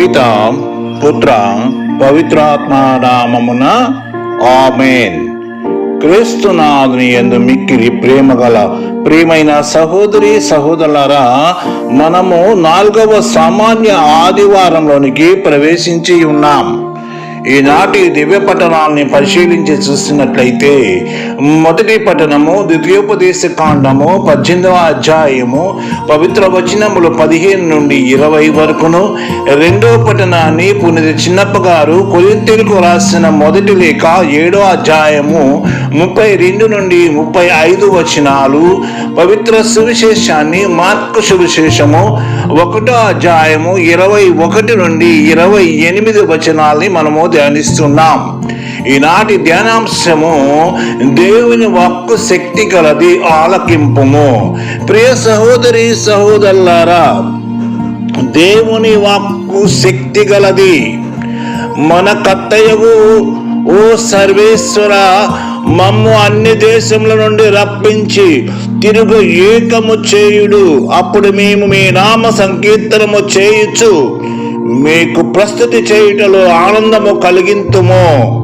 పితాం పుత్రం పవిత్రాత్మనామమున amen. క్రీస్తునాథుని ఎందు మిక్కిరి ప్రేమ గల ప్రియమైన సహోదరి సహోదరులరా మనము నాలుగవ సామాన్య ఆదివారంలోనికి ప్రవేశించి ఉన్నాం. ఈనాటి దివ్య పట్టణాలని పరిశీలించి చూసినట్లయితే మొదటి పట్టణము ద్వితీయోపదేశ కాండము పద్దెనిమిదవ అధ్యాయము పవిత్ర వచనములు పదిహేను నుండి ఇరవై వరకును రెండో పట్టణాన్ని పునీత చిన్నప్ప గారు కొరింతలకు రాసిన మొదటి లేఖ ఏడో అధ్యాయము ముప్పై రెండు నుండి ముప్పై ఐదు వచనాలు పవిత్ర సువిశేషాన్ని మార్కు సువిశేషము ఒకటో అధ్యాయము ఇరవై ఒకటి నుండి ఇరవై ఎనిమిది వచనాల్ని మనము ధ్యానిస్తున్నాం. ఈనాటి ధ్యానాంశము దేవుని వాక్కు శక్తి కలది ఆలకింపుము. ప్రియ సహోదరి సహోదరులారా దేవుని వాక్కు శక్తి గలది మన కత్తయ్యవు ఓ సర్వేశ్వర మమ్ము అన్ని దేశముల నుండి రప్పించి తిరుగు ఏకము చేయుడు. అప్పుడు మేము మీ నామ సంకీర్తనము చేయుచు మీకు ప్రస్తుతి చేయుటలో ఆనందము కలిగింతుము.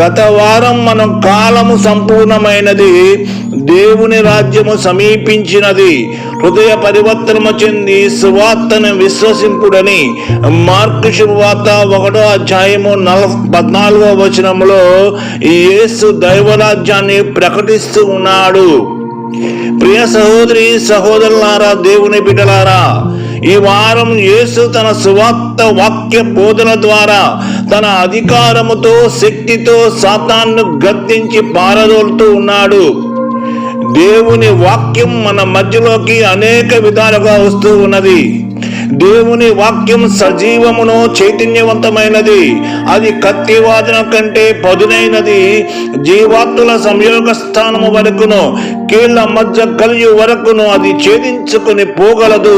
గత వారం మనం కాలము సంపూర్ణమైనది దేవుని రాజ్యము సమీపించినది హృదయ పరివర్తనము చెంది సువార్తను విశ్వసింపుడని మార్కు శుభవార్త ఒకటో అధ్యాయము నల పద్నాలుగో వచనములో యేసు దైవరాజ్యాన్ని ప్రకటిస్తూ ఉన్నాడు. ప్రియ సహోదరి సహోదరులారా దేవుని బిడ్డలారా ఈ వారం యేసు తన సువార్త వాక్య బోధన ద్వారా తన అధికారముతో శక్తితో సాతాన్ను గద్దించి పారదోలుతూ ఉన్నాడు. దేవుని వాక్యం మన మధ్యలోకి అనేక విధాలుగా వస్తూ ఉన్నది. దేవుని వాక్యం సజీవమును చైతన్యవంతమైనది. అది కత్తివాదన కంటే పదునైనది. జీవాత్తుల సంయోగ స్థానము వరకును కీళ్ళ మధ్య కలియు వరకును అది ఛేదించుకుని పోగలదు.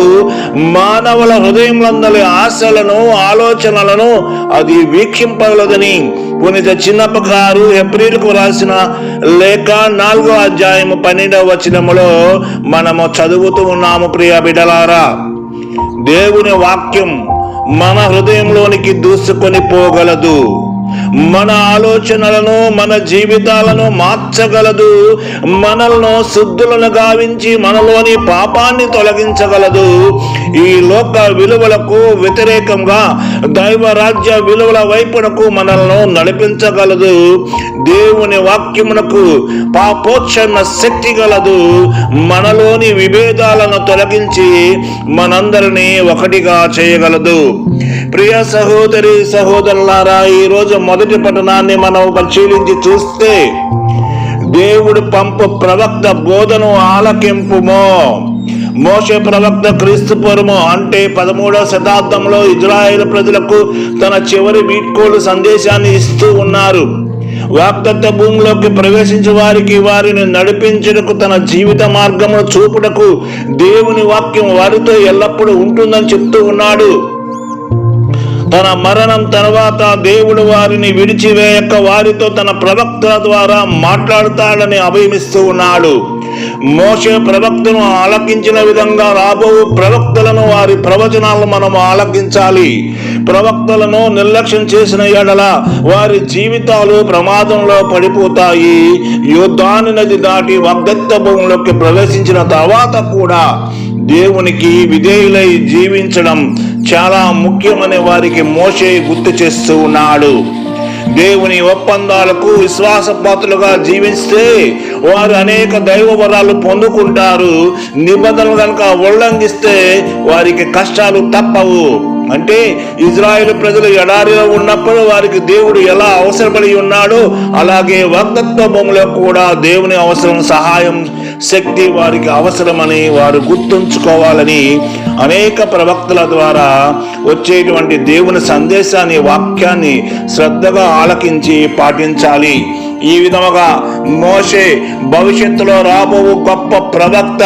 మానవుల హృదయములందరి ఆశలను ఆలోచనలను అది వీక్షింపగలదని పునిత చిన్నప్ప గారు ఏప్రిల్కు రాసిన లేక నాలుగో అధ్యాయము పన్నెండవ వచనములో మనము చదువుతూ ఉన్నాము ప్రియ బిడలారా దేవుని వాక్యం మన హృదయంలోనికి దూసుకొని పోగలదు. మన ఆలోచనలను మన జీవితాలను మార్చగలదు. మనల్ని శుద్ధులను గావించి మనలోని పాపాన్ని తొలగించగలదు. ఈ లోక విలువలకు వ్యతిరేకంగా దైవ రాజ్య విలువల వైపునకు మనల్ని నడిపించగలదు. దేవుని వాక్యమునకు పాపోక్షణ శక్తి గలదు. మనలోని విభేదాలను తొలగించి మనందరినీ ఒకటిగా చేయగలదు. ప్రియ సహోదరి సహోదరులారా ఈరోజు మొదటి పట్టణాన్ని మనం పరిశీలించి చూస్తే దేవుడు పంపు ప్రవక్త బోధను ఆలకింపుమో. మోషే ప్రవక్త క్రీస్తు పూర్వము అంటే పదమూడవ శతాబ్దంలో ఇజ్రాయేల్ ప్రజలకు తన చివరి వీడ్కోలు సందేశాన్ని ఇస్తూ ఉన్నారు. వాగ్దత్త భూమిలోకి ప్రవేశించే వారికి వారిని నడిపించుటకు తన జీవిత మార్గమును చూపుటకు దేవుని వాక్యం వారితో ఎల్లప్పుడూ ఉంటుందని చెప్తూ ఉన్నాడు. తన మరణం తర్వాత దేవుడు వారిని విడిచివేయక వారితో తన ప్రవక్తల ద్వారా మాట్లాడతాడని అభయమిస్తూ ఉన్నాడు. మోసే ప్రవక్తను ఆలకించిన విధంగా రాబో ప్రవక్తలను వారి ప్రవచనాలను మనం ఆలకించాలి. ప్రవక్తలను నిర్లక్ష్యం చేసిన ఎడల వారి జీవితాలు ప్రమాదంలో పడిపోతాయి. యుద్ధాన్ని నది దాటి వగ్గత్త భూమిలోకి ప్రవేశించిన తర్వాత కూడా దేవునికి విధేయులై జీవించడం చాలా ముఖ్యమని వారికి మోసే గుర్తు చేస్తూ ఉన్నాడు. దేవుని ఒప్పందాలకు విశ్వాసపాత్రులుగా జీవిస్తే వారు అనేక దైవ వరాలు పొందుకుంటారు. నిబంధనలు కనుక ఉల్లంఘిస్తే వారికి కష్టాలు తప్పవు. అంటే ఇజ్రాయేల్ ప్రజలు ఎడారిలో ఉన్నప్పుడు వారికి దేవుడు ఎలా అవసరపడి ఉన్నాడో అలాగే వాగ్దత్వ భూమిలో కూడా దేవుని అవసరం సహాయం శక్తి వారికి అవసరమని వారు గుర్తుంచుకోవాలని అనేక ప్రవక్తల ద్వారా వచ్చేటువంటి దేవుని సందేశాన్ని వాక్యాన్ని శ్రద్ధగా ఆలకించి పాటించాలి. ఈ విధముగా మోషే భవిష్యత్తులో రాబో గొప్ప ప్రవక్త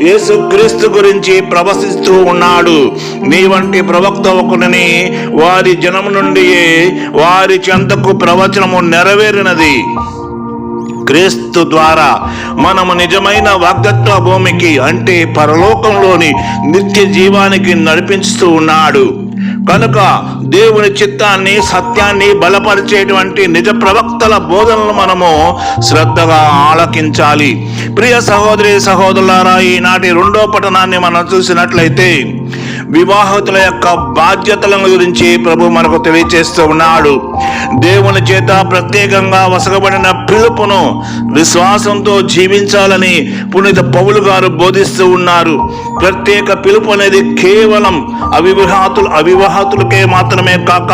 యేసుక్రీస్తు గురించి ప్రవశిస్తూ ఉన్నాడు. నీ వంటి ప్రవక్త ఒకరిని వారి జనము నుండి వారి చెంతకు ప్రవచనము నెరవేరినది. క్రీస్తు ద్వారా మనము నిజమైన వాగ్దత్వ భూమికి అంటే పరలోకంలోని నిత్య జీవానికి నడిపిస్తూ ఉన్నాడు. కనుక దేవుని చిత్తాన్ని సత్యాన్ని బలపరిచేటువంటి నిజ ప్రవక్తల బోధనలు మనము శ్రద్ధగా ఆలకించాలి. ప్రియ సహోదరి సహోదరులారా ఈనాటి రెండో పఠనాన్ని మనం చూసినట్లయితే వివాహతుల యొక్క బాధ్యతలను గురించి ప్రభు మనకు తెలియచేస్తూ ఉన్నాడు. దేవుని చేత ప్రత్యేకంగా వసగబడిన పిలుపును విశ్వాసంతో జీవించాలని పునీత పౌలు గారు బోధిస్తూ ఉన్నారు. ప్రత్యేక పిలుపు అనేది కేవలం అవివాహాతులు అవివాహతులకే మాత్రమే కాక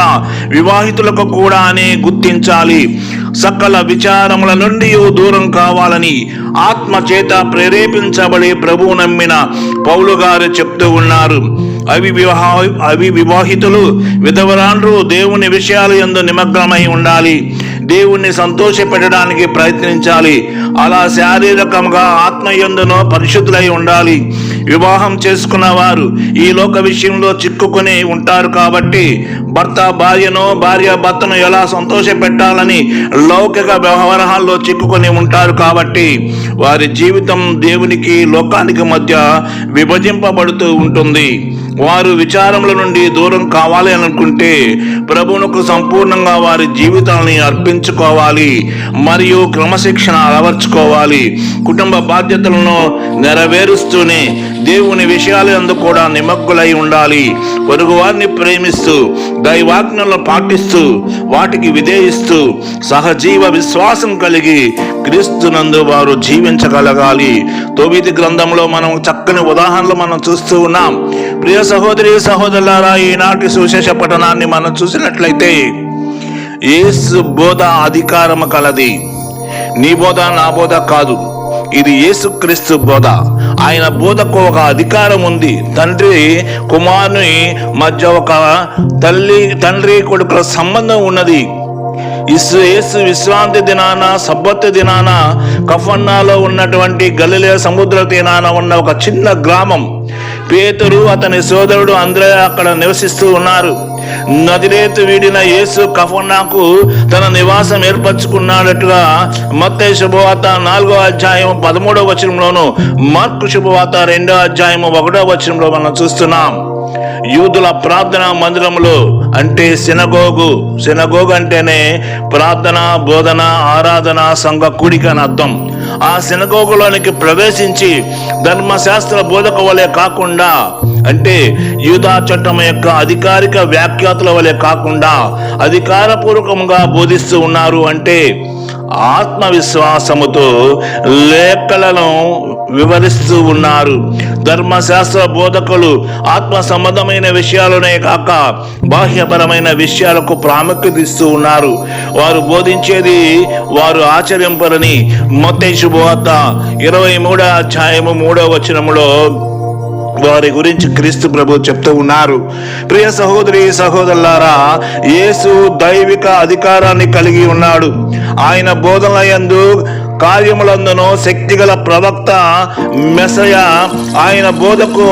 వివాహితులకు కూడా అని గుర్తించాలి. సకల విచారముల నుండి దూరం కావాలని ఆత్మ చేత ప్రేరేపించబడి ప్రభువు నమ్మిన పౌలు గారు చెప్తూ ఉన్నారు. అవి వివాహ అవి వివాహితులు విధవరాండ్రు దేవుని విషయాలు ఎందు నిమగ్నమై ఉండాలి. దేవుణ్ణి సంతోషపెట్టడానికి ప్రయత్నించాలి. అలా శారీరకంగా ఆత్మయందునో పరిశుద్ధులై ఉండాలి. వివాహం చేసుకున్న వారు ఈ లోక విషయంలో చిక్కుకొని ఉంటారు కాబట్టి భర్త భార్యను భార్య భర్తను ఎలా సంతోష పెట్టాలని లౌకిక వ్యవహారాల్లో చిక్కుకొని ఉంటారు కాబట్టి వారి జీవితం దేవునికి లోకానికి మధ్య విభజింపబడుతూ ఉంటుంది. వారు విచారముల నుండి దూరం కావాలి అనుకుంటే ప్రభువునకు సంపూర్ణంగా వారి జీవితాలని అర్పించుకోవాలి మరియు క్రమశిక్షణ అలవర్చుకోవాలి కుటుంబ బాధ్యతలను నెరవేరుస్తూనే దేవుని విషయాలు అందు కూడా నిమగ్గులై ఉండాలి. పొరుగువారిని ప్రేమిస్తూ దైవాజ్ఞలను పాటిస్తూ వాటికి విధేయిస్తూ సహజీవ విశ్వాసం కలిగి క్రీస్తునందు వారు జీవించగలగాలి. తొమ్మిది గ్రంథంలో మనం చక్కని ఉదాహరణలు మనం చూస్తూ ఉన్నాం. ప్రియ సహోదరి సహోదరులారా ఈనాటి సుశేష పఠనాన్ని మనం చూసినట్లయితే ఏసు బోధ అధికారము కలది. నీ బోధ నా బోధ కాదు. ఇది యేసుక్రీస్తు బోధ. ఆయన బోధకు ఒక అధికారం ఉంది. తండ్రి కుమారుని మధ్య ఒక తల్లి తండ్రి కొడుకుల సంబంధం ఉన్నది. ఇసు యేసు విశ్రాంతి దినాన సబ్బత్తు దినాన కఫన్నాలో ఉన్నటువంటి గలిలే సముద్ర తీనాన ఉన్న ఒక చిన్న గ్రామం. పేతురు అతని సోదరుడు అందరూ అక్కడ నివసిస్తూ ఉన్నారు. నదిరేతు వీడిన యేసు కఫన్నాకు తన నివాసం ఏర్పరచుకున్నాడట్టుగా మత్తయి శుభవార్త నాలుగో అధ్యాయం పదమూడవ వచనంలోను మార్కు శుభవార్త రెండో అధ్యాయం ఒకటో వచనంలో మనం చూస్తున్నాం. యూదుల ప్రార్థన మందిరంలో అంటే సినగోగు. సినగోగు అంటేనే ప్రార్థన బోధన ఆరాధన సంఘ కూడిక అని అర్థం. ఆ సినగోగులోనికి ప్రవేశించి ధర్మశాస్త్ర బోధక వలె కాకుండా అంటే యూదా చట్టం యొక్క అధికారిక వ్యాఖ్యాతుల వలె కాకుండా అధికారపూర్వకంగా బోధిస్తూ ఉన్నారు అంటే ఆత్మవిశ్వాసముతో లేఖలను వివరిస్తూ ఉన్నారు. ధర్మశాస్త్ర బోధకులు ఆత్మ సంబంధమైన విషయాలనే కాక బాహ్యపరమైన విషయాలకు ప్రాముఖ్యత ఇస్తూ ఉన్నారు. వారు బోధించేది వారు ఆచరింపరని మొత్తం శుభవార్త ఇరవై మూడో అధ్యాయము మూడో వచనములో వారి గురించి క్రీస్తు ప్రభు చెప్తూ ఉన్నారు. ప్రియ సహోదరి సహోదరులారా యేసు దైవిక అధికారాన్ని కలిగి ఉన్నాడు. ఆయన బోధనయందు కార్యములందును శక్తిగల ప్రవక్త మెసయ ఆయన బోధకు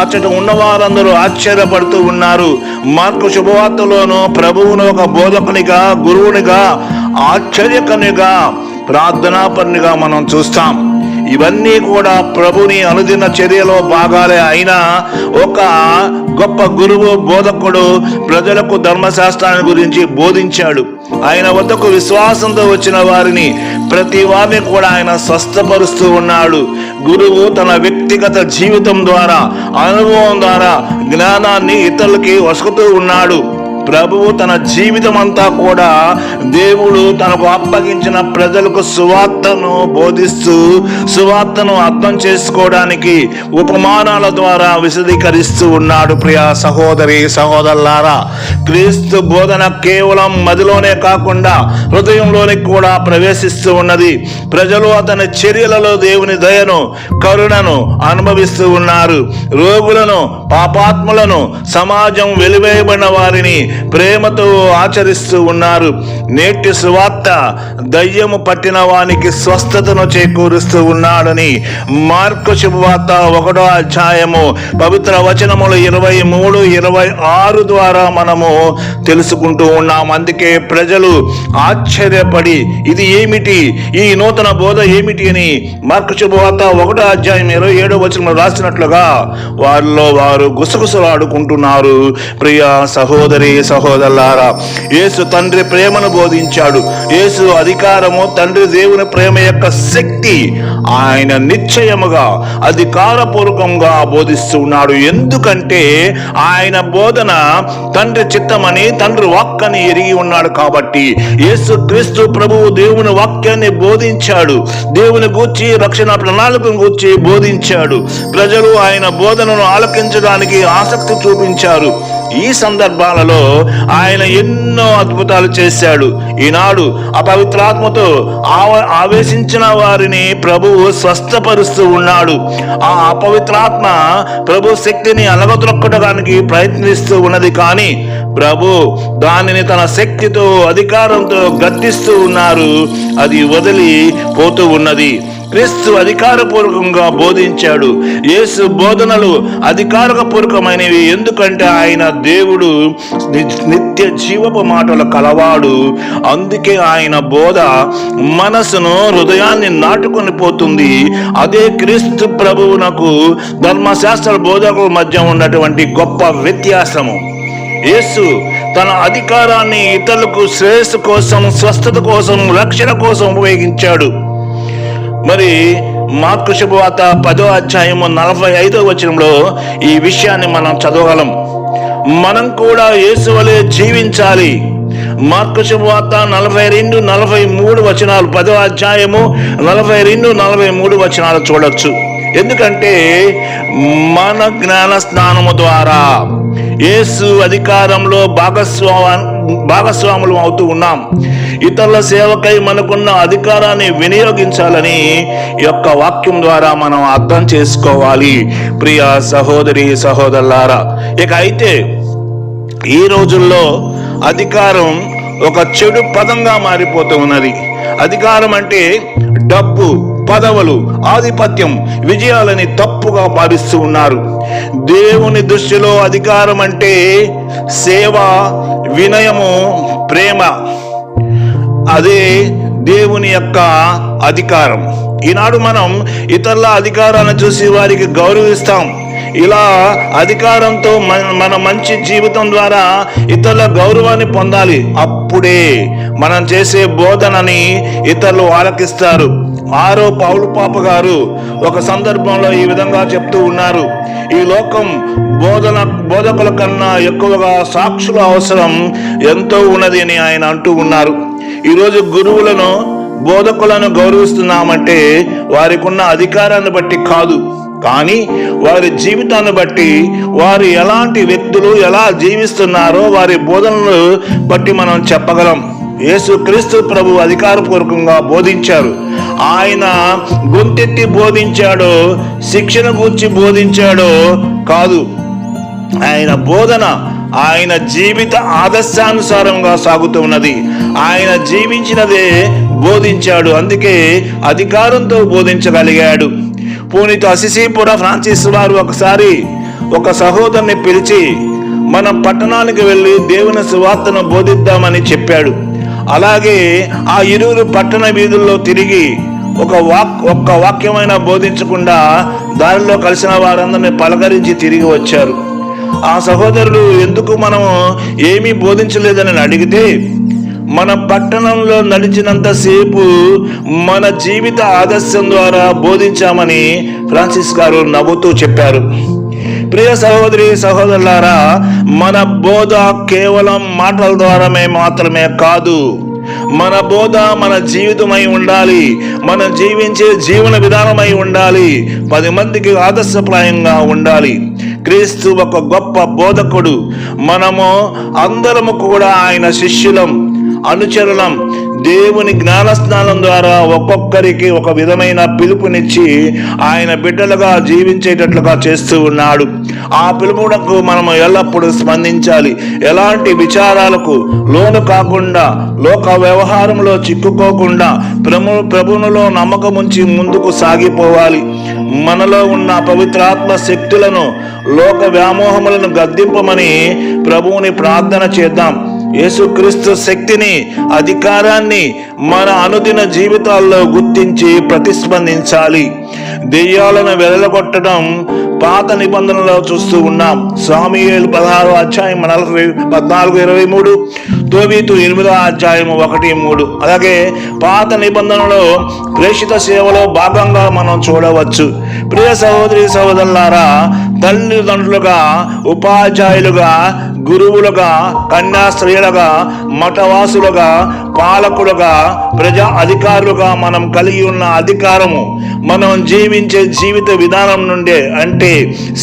అచ్చట ఉన్నవారందరూ ఆశ్చర్యపడుతూ ఉన్నారు. మార్కు శుభవార్తలోను ప్రభువును ఒక బోధకునిగా గురువునిగా ఆశ్చర్యకనిగా ప్రార్థనాపరునిగా మనం చూస్తాం. ఇవన్నీ కూడా ప్రభుని అనుదిన చర్యలో భాగాలే. అయినా ఒక గొప్ప గురువు బోధకుడు ప్రజలకు ధర్మశాస్త్రాన్ని గురించి బోధించాడు. ఆయన వద్దకు విశ్వాసంతో వచ్చిన వారిని ప్రతి వారిని కూడా ఆయన స్వస్థపరుస్తూ ఉన్నాడు. గురువు తన వ్యక్తిగత జీవితం ద్వారా అనుభవం ద్వారా జ్ఞానాన్ని ఇతరులకి వసుకుతూ ఉన్నాడు. ప్రభువు తన జీవితం అంతా కూడా దేవుడు తనకు అప్పగించిన ప్రజలకు సువార్తను బోధిస్తూ సువార్తను అర్థం చేసుకోవడానికి ఉపమానాల ద్వారా విశదీకరిస్తూ ఉన్నాడు ప్రియ సహోదరి సహోదరులారా. క్రీస్తు బోధన కేవలం మదిలోనే కాకుండా హృదయంలోనికి కూడా ప్రవేశిస్తూ ఉన్నది. ప్రజలు అతని చర్యలలో దేవుని దయను కరుణను అనుభవిస్తూ ఉన్నారు. రోగులను పాపాత్ములను సమాజం వెలివేయబడిన వారిని ప్రేమతో ఆచరిస్తూ ఉన్నారు. నేటి సువార్త దయ్యము పట్టిన వానికి స్వస్థతను చేకూరుస్తూ ఉన్నాడని మార్కు శుభవార్త ఒకటో అధ్యాయము పవిత్ర వచనములు ఇరవై మూడు ఇరవై ఆరు ద్వారా మనము తెలుసుకుంటూ ఉన్నాం. అందుకే ప్రజలు ఆశ్చర్యపడి ఇది ఏమిటి? ఈ నూతన బోధ ఏమిటి అని మార్కు శుభవార్త ఒకటో అధ్యాయం ఇరవై ఏడో వచనంలో రాసినట్లుగా వారిలో వారు గుసగుసలాడుకుంటున్నారు. ప్రియ సహోదరి సహోదరులారా యేసు తండ్రి ప్రేమను బోధించాడు. యేసు అధికారము తండ్రి దేవుని ప్రేమ యొక్క శక్తి ఆయన నిశ్చయముగా అధికారపూర్వకంగా బోధిస్తున్నాడు. ఎందుకంటే ఆయన బోధన తండ్రి చిత్తమని తండ్రి వాక్కని ఎరిగి ఉన్నాడు కాబట్టి యేసు క్రీస్తు ప్రభువు దేవుని వాక్యాన్ని బోధించాడు. దేవుని గూర్చి రక్షణ ప్రణాళికను గూర్చి బోధించాడు. ప్రజలు ఆయన బోధనను ఆలకించడానికి ఆసక్తి చూపించారు. ఈ సందర్భాలలో ఆయన ఎన్నో అద్భుతాలు చేశాడు. ఈనాడు అపవిత్రాత్మతో ఆవ ఆవేశించిన వారిని ప్రభువు స్వస్థపరుస్తూ ఉన్నాడు. ఆ అపవిత్రాత్మ ప్రభు శక్తిని అలగద్రొక్కడానికి ప్రయత్నిస్తూ ఉన్నది కానీ ప్రభు దానిని తన శక్తితో అధికారంతో గద్దిస్తూ ఉన్నారు. అది వదిలి పోతూ ఉన్నది. క్రీస్తు అధికారపూర్వకంగా బోధించాడు. యేసు బోధనలు అధికారపూర్వకమైనవి. ఎందుకంటే ఆయన దేవుడు ని- నిత్య జీవపు మాటల కలవాడు. అందుకే ఆయన బోధ మనసును హృదయాన్ని నాటుకొని పోతుంది. అదే క్రీస్తు ప్రభువునకు ధర్మశాస్త్ర బోధకుల మధ్య ఉన్నటువంటి గొప్ప వ్యత్యాసము. యేసు తన అధికారాన్ని ఇతరులకు శ్రేయస్సు కోసం స్వస్థత కోసం రక్షణ కోసం ఉపయోగించాడు. మరి మార్కు శుభవార్త పదో అధ్యాయము నలభై ఐదో వచనంలో ఈ విషయాన్ని మనం చదవగలం. మనం కూడా యేసు వలె జీవించాలి. మార్కు శుభవార్త నలభై రెండు నలభై మూడు వచనాలు పదో అధ్యాయము నలభై రెండు నలభై మూడు వచనాలు చూడొచ్చు. ఎందుకంటే మన జ్ఞాన స్నానము ద్వారా యేసు అధికారంలో భాగస్వామి భాగస్వాములు అవుతూ ఉన్నాం. ఇతరుల సేవకై మనకున్న అధికారాన్ని వినియోగించాలని యొక్క వాక్యం ద్వారా మనం అర్థం చేసుకోవాలి. ప్రియ సహోదరి సహోదరులారా ఇక అయితే ఈ రోజుల్లో అధికారం ఒక చెడు పదంగా మారిపోతూ ఉన్నది. అధికారం అంటే డబ్బు పదవులు ఆధిపత్యం విజయాలని తప్పుగా భావిస్తూ ఉన్నారు. దేవుని దృష్టిలో అధికారం అంటే సేవ వినయము ప్రేమ అదే దేవుని యొక్క అధికారం. ఈనాడు మనం ఇతరుల అధికారాలను చూసి వారికి గౌరవిస్తాం. ఇలా అధికారంతో మన మన మంచి జీవితం ద్వారా ఇతరుల గౌరవాన్ని పొందాలి. అప్పుడే మనం చేసే బోధనని ఇతరులు ఆలకిస్తారు. ఆరో పౌలు పాప గారు ఒక సందర్భంలో ఈ విధంగా చెప్తూ ఉన్నారు. ఈ లోకం బోధన బోధకుల కన్నా ఎక్కువగా సాక్షుల అవసరం ఎంతో ఉన్నది అని ఆయన అంటూ ఉన్నారు. ఈరోజు గురువులను బోధకులను గౌరవిస్తున్నామంటే వారికి ఉన్న అధికారాన్ని బట్టి కాదు. కానీ వారి జీవితాన్ని బట్టి వారు ఎలాంటి వ్యక్తులు ఎలా జీవిస్తున్నారో వారి బోధనలు బట్టి మనం చెప్పగలం. యేసు క్రీస్తు ప్రభు అధికారపూర్వకంగా బోధించారు. ఆయన గొంతెత్తి బోధించాడో శిక్షణ గూర్చి బోధించాడో కాదు. ఆయన బోధన ఆయన జీవిత ఆదర్శానుసారంగా సాగుతున్నది ఆయన జీవించినదే బోధించాడు. అందుకే అధికారంతో బోధించగలిగాడు. పూనిత అసిసీపుర ఫ్రాన్సిస్ వారు ఒకసారి ఒక సహోదరుని పిలిచి మనం పట్టణానికి వెళ్ళి దేవుని సువార్తను బోధిద్దామని చెప్పాడు. అలాగే ఆ ఇరువురు పట్టణ వీధుల్లో తిరిగి ఒక వాక్ ఒక్క వాక్యమైన బోధించకుండా దారిలో కలిసిన వారందరిని పలకరించి తిరిగి వచ్చారు. ఆ సహోదరులు ఎందుకు మనము ఏమీ బోధించలేదని అడిగితే మన పట్టణంలో నడిచినంతసేపు మన జీవిత ఆదర్శం ద్వారా బోధించామని ఫ్రాన్సిస్ గారు నవ్వుతూ చెప్పారు. ప్రియ సహోదరి సహోదరులారా మన బోధ కేవలం మాటల ద్వారామే మాత్రమే కాదు. మన బోధ మన జీవితమై ఉండాలి. మనం జీవించే జీవన విధానమై ఉండాలి. పది మందికి ఆదర్శప్రాయంగా ఉండాలి. క్రీస్తు ఒక గొప్ప బోధకుడు. మనము అందరము కూడా ఆయన శిష్యులం అనుచరులం. దేవుని జ్ఞానస్నానం ద్వారా ఒక్కొక్కరికి ఒక విధమైన పిలుపునిచ్చి ఆయన బిడ్డలుగా జీవించేటట్లుగా చేస్తూ ఉన్నాడు. ఆ పిలుపునకు మనం ఎల్లప్పుడూ స్పందించాలి. ఎలాంటి విచారాలకు లోను కాకుండా లోక వ్యవహారంలో చిక్కుకోకుండా ప్రభు ప్రభునులో నమ్మకం ఉంచి ముందుకు సాగిపోవాలి. మనలో ఉన్న పవిత్రాత్మ శక్తులను లోక వ్యామోహములను గద్దింపమని ప్రభువుని ప్రార్థన చేద్దాం. యేసుక్రీస్తు శక్తిని అధికారాన్ని మన అనుదిన జీవితాల్లో గుర్తించి ప్రతిస్పందించాలి. దెయ్యాలను వెదలగొట్టడం పాత నిబంధనలో చూస్తూ ఉన్నాం. స్వామియేలు పదహారు అధ్యాయం నలభై పద్నాలుగు ఇరవై మూడు తోబీతు ఎనిమిదో అధ్యాయం ఒకటి మూడు. అలాగే పాత నిబంధనలో ప్రేషిత సేవలో భాగంగా మనం చూడవచ్చు. ప్రియ సహోదరి సహోదరులారా తల్లిదండ్రులుగా ఉపాధ్యాయులుగా గురువులుగా కన్యాశ్రయులుగా మఠవాసులుగా పాలకులుగా ప్రజా అధికారులుగా మనం కలిగి ఉన్న అధికారము మనం జీవించే జీవిత విధానం నుండే అంటే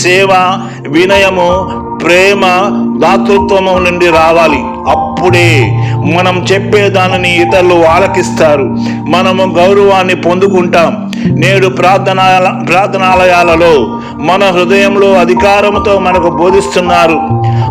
సేవ వినయము ప్రేమ దాతృత్వము నుండి రావాలి. అప్పుడే మనం చెప్పే దానిని ఇతరులు ఆలకిస్తారు. మనము గౌరవాన్ని పొందుకుంటాం. నేడు ప్రార్థన ప్రార్థనాలయాలలో మన హృదయంలో అధికారంతో మనకు బోధిస్తున్నారు.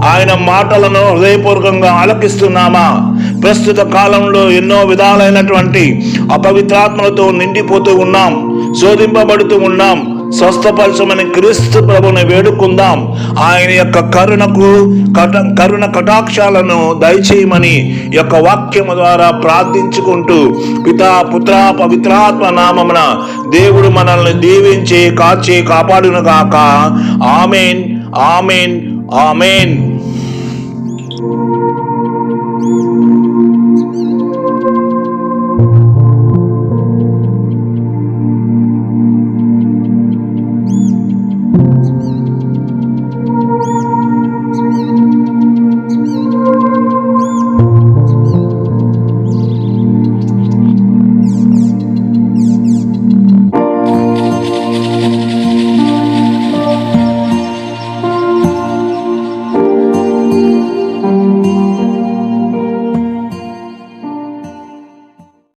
ఆయన మాటలను హృదయపూర్వకంగా ఆలకిస్తున్నామా? ప్రస్తుత కాలంలో ఎన్నో విధాలైనటువంటి అపవిత్రాత్మలతో నిండిపోతూ ఉన్నాం. శోధింపబడుతూ ఉన్నాం. స్వస్థపరచమని క్రీస్తు ప్రభుని వేడుకుందాం. ఆయన యొక్క కరుణకు కట కరుణ కటాక్షాలను దయచేయమని యొక్క వాక్యము ద్వారా ప్రార్థించుకుంటూ పితా పుత్ర పవిత్రాత్మ నామమున దేవుడు మనల్ని దీవించి కాచి కాపాడునుగాక ఆమెన్ ఆమెన్ ఆమెన్.